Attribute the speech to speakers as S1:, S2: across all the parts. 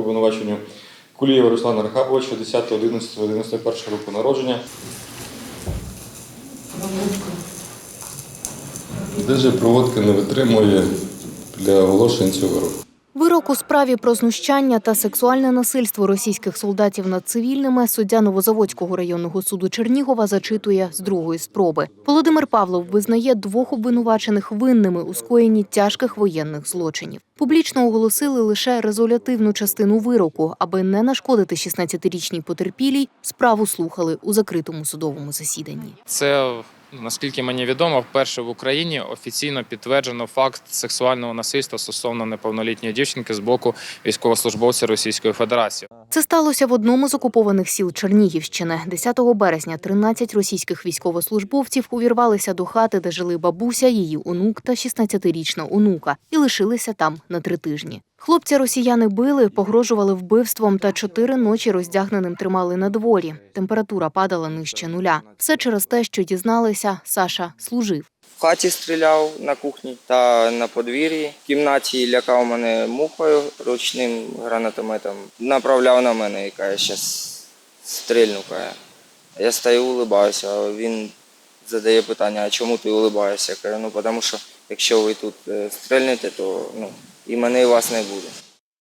S1: обвинуваченню Кулієва Руслана Рахабовича 10.11.91 року народження. Де же проводка не витримує для оголошень цього року.
S2: Вирок у справі про знущання та сексуальне насильство російських солдатів над цивільними суддя Новозаводського районного суду Чернігова зачитує з другої спроби. Володимир Павлов визнає двох обвинувачених винними у скоєнні тяжких воєнних злочинів. Публічно оголосили лише резолютивну частину вироку, аби не нашкодити 16-річній потерпілій. Справу слухали у закритому судовому засіданні.
S3: Це наскільки мені відомо, вперше в Україні офіційно підтверджено факт сексуального насильства стосовно неповнолітньої дівчинки з боку військовослужбовця Російської Федерації.
S2: Це сталося в одному з окупованих сіл Чернігівщини. 10 березня 13 російських військовослужбовців увірвалися до хати, де жили бабуся, її онук та 16-річна онука, і лишилися там на три тижні. Хлопця росіяни били, погрожували вбивством та чотири ночі роздягненим тримали на дворі. Температура падала нижче нуля. Все через те, що дізналися, Саша служив.
S4: В хаті стріляв на кухні та на подвір'ї. В кімнаті лякав мене мухою ручним гранатометом. Направляв на мене і каже, щас стрільну. Я стою, улибаюся, він задає питання, а чому ти улибаєшся? Я кажу, ну тому що якщо ви тут е, стрельнете, то ну, і мене, і вас не буде.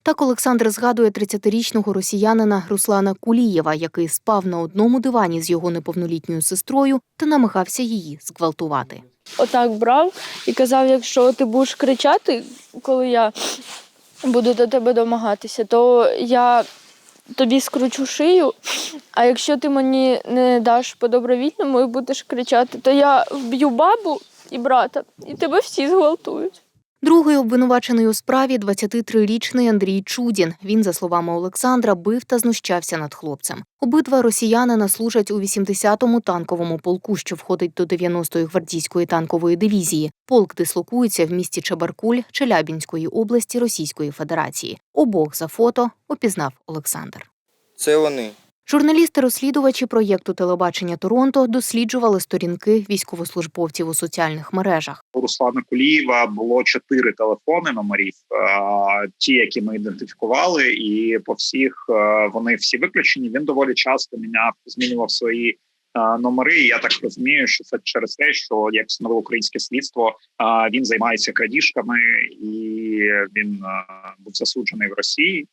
S2: Так Олександр згадує 30-річного росіянина Руслана Кулієва, який спав на одному дивані з його неповнолітньою сестрою та намагався її зґвалтувати.
S5: отак брав і казав, якщо ти будеш кричати, коли я буду до тебе домагатися, то я тобі скручу шию. А якщо ти мені не даш по добровільному і будеш кричати, то я вб'ю бабу і брата, і тебе всі зґвалтують.
S2: Другий обвинувачений у справі 23-річний Андрій Чудін. Він, за словами Олександра, бив та знущався над хлопцем. Обидва росіянина служать у 80-му танковому полку, що входить до 90-ї гвардійської танкової дивізії. Полк дислокується в місті Чебаркуль Челябінської області Російської Федерації. Обох за фото опізнав Олександр.
S4: Це вони.
S2: Журналісти-розслідувачі проєкту телебачення Торонто досліджували сторінки військовослужбовців у соціальних мережах.
S6: у Руслана Кулієва було чотири телефони номерів, е, ті, які ми ідентифікували, і по всіх е, вони всі виключені. Він доволі часто міняв, змінював свої е, номери. Я так розумію, що це через те, що як встановило українське слідство, він займається крадіжками, і він був засуджений в Росії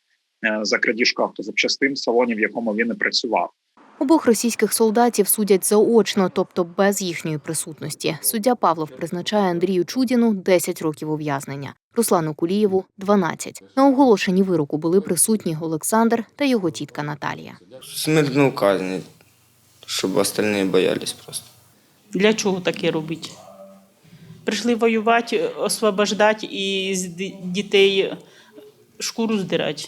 S6: за крадіжку автозапчастин в салоні, в якому він і працював.
S2: Обох російських солдатів судять заочно, тобто без їхньої присутності. Суддя Павлов призначає Андрію Чудіну 10 років ув'язнення, Руслану Кулієву 12. На оголошенні вироку були присутні Олександр та його тітка Наталія.
S4: Смертну казнь, щоб остальні боялись просто.
S7: Для чого таке робити? Прийшли воювати, освобождати і з дітей шкуру здирати,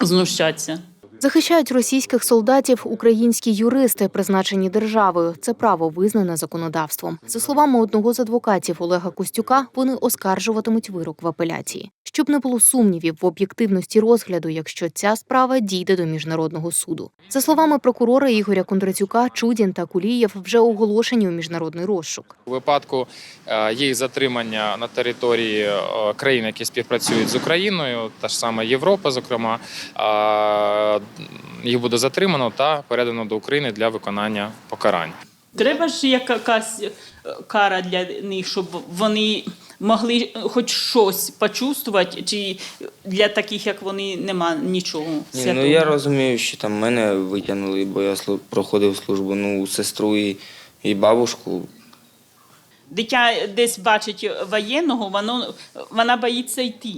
S7: знущатися.
S2: Захищають російських солдатів українські юристи, призначені державою. Це право визнане законодавством. За словами одного з адвокатів Олега Костюка, вони оскаржуватимуть вирок в апеляції, щоб не було сумнівів в об'єктивності розгляду, якщо ця справа дійде до міжнародного суду. За словами прокурора Ігоря Кондратюка, Чудін та Кулієв вже оголошені у міжнародний розшук.
S3: У випадку е, їх затримання на території е, країн, які співпрацюють з Україною, та ж саме Європа, зокрема, е, їх буде затримано та передано до України для виконання покарань.
S7: Треба ж якась е, кара для них, щоб вони могли хоч щось почувствувати, чи для таких, як вони, нема нічого.
S4: Ні, ну я розумію, що там мене витягнули, бо я проходив службу. Ну, сестру і, і бабушку.
S7: Дитя десь бачить воєнного, воно, вона боїться йти.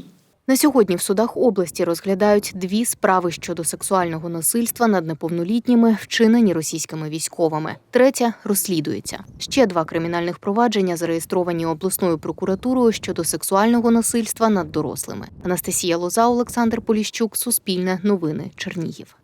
S2: На сьогодні в судах області розглядають дві справи щодо сексуального насильства над неповнолітніми, вчинені російськими військовими. Третя розслідується. Ще два кримінальних провадження зареєстровані обласною прокуратурою щодо сексуального насильства над дорослими. Анастасія Лоза, Олександр Поліщук, Суспільне, Новини, Чернігів.